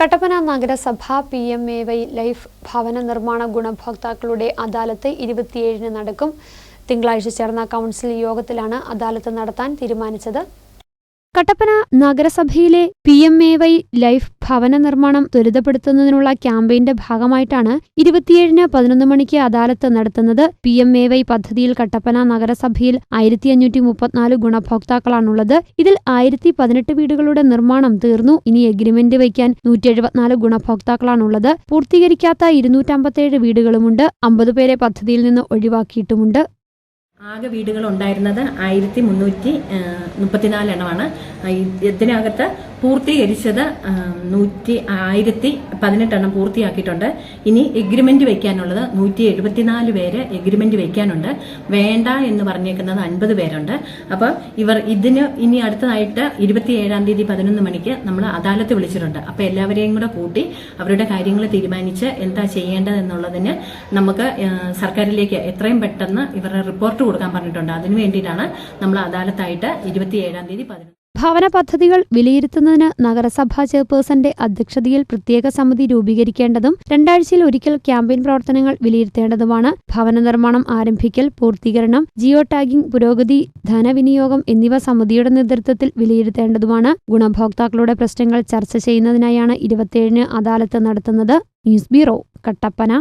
കട്ടപ്പന നഗരസഭ P M A Y life ഭവന നിർമ്മാണ ഗുണഭോക്താക്കളുടെ അദാലത്ത് ഇരുപത്തിയേഴിന് നടക്കും. തിങ്കളാഴ്ച ചേർന്ന കൗൺസിൽ യോഗത്തിലാണ് അദാലത്ത് നടത്താൻ തീരുമാനിച്ചത്. കട്ടപ്പന നഗരസഭയിലെ P M A Y life ഭവന നിർമ്മാണം ത്വരിതപ്പെടുത്തുന്നതിനുള്ള ക്യാമ്പയിന്റെ ഭാഗമായിട്ടാണ് ഇരുപത്തിയേഴിന് പതിനൊന്ന് മണിക്ക് അദാലത്ത് നടത്തുന്നത് പി എം എ വൈ പദ്ധതിയിൽ കട്ടപ്പന നഗരസഭയിൽ ആയിരത്തി അഞ്ഞൂറ്റി മുപ്പത്തിനാല് ഗുണഭോക്താക്കളാണുള്ളത്. ഇതിൽ ആയിരത്തി പതിനെട്ട് വീടുകളുടെ നിർമ്മാണം തീർന്നു. ഇനി എഗ്രിമെന്റ് വയ്ക്കാൻ നൂറ്റി എഴുപത്തിനാല് ഗുണഭോക്താക്കളാണുള്ളത്. പൂർത്തീകരിക്കാത്ത ഇരുന്നൂറ്റമ്പത്തേഴ് വീടുകളുമുണ്ട്. അമ്പത് പേരെ പദ്ധതിയിൽ നിന്ന് ഒഴിവാക്കിയിട്ടുമുണ്ട്. ആകെ വീടുകൾ ഉണ്ടായിരുന്നത് ആയിരത്തി മുന്നൂറ്റി മുപ്പത്തിനാല് എണ്ണമാണ്. ഇതിനകത്ത് പൂർത്തീകരിച്ചത് നൂറ്റി ആയിരത്തി പതിനെട്ടെണ്ണം പൂർത്തിയാക്കിയിട്ടുണ്ട്. ഇനി എഗ്രിമെന്റ് വയ്ക്കാനുള്ളത് നൂറ്റി എഴുപത്തിനാല് പേര് എഗ്രിമെന്റ് വയ്ക്കാനുണ്ട്. വേണ്ട എന്ന് പറഞ്ഞേക്കുന്നത് അൻപത് പേരുണ്ട്. അപ്പോൾ ഇവർ ഇതിന് ഇനി അടുത്തതായിട്ട് ഇരുപത്തി ഏഴാം തീയതി പതിനൊന്ന് മണിക്ക് നമ്മൾ അദാലത്ത് വിളിച്ചിട്ടുണ്ട്. അപ്പോൾ എല്ലാവരെയും കൂടെ കൂട്ടി അവരുടെ കാര്യങ്ങൾ തീരുമാനിച്ച് എന്താ ചെയ്യേണ്ടതെന്നുള്ളതിന് നമുക്ക് സർക്കാരിലേക്ക് എത്രയും പെട്ടെന്ന് ഇവരുടെ റിപ്പോർട്ട് കൊടുക്കാൻ പറഞ്ഞിട്ടുണ്ട്. അതിനു വേണ്ടിയിട്ടാണ് നമ്മൾ അദാലത്തായിട്ട് ഇരുപത്തി ഏഴാം തീയതി പതിനൊന്ന് ഭവന പദ്ധതികൾ വിലയിരുത്തുന്നതിന് നഗരസഭാ ചെയർപേഴ്സന്റെ അധ്യക്ഷതയിൽ പ്രത്യേക സമിതി രൂപീകരിക്കേണ്ടതും രണ്ടാഴ്ചയിൽ ഒരിക്കൽ ക്യാമ്പയിൻ പ്രവർത്തനങ്ങൾ വിലയിരുത്തേണ്ടതുമാണ്. ഭവന നിർമ്മാണം ആരംഭിക്കൽ പൂർത്തീകരണം ജിയോ ടാഗിംഗ് പുരോഗതി ധനവിനിയോഗം എന്നിവ സമിതിയുടെ നേതൃത്വത്തിൽ വിലയിരുത്തേണ്ടതുമാണ്. ഗുണഭോക്താക്കളുടെ പ്രശ്നങ്ങൾ ചർച്ച ചെയ്യുന്നതിനായാണ് ഇരുപത്തിയേഴിന് അദാലത്ത് നടത്തുന്നത്. News bureau Kattappana.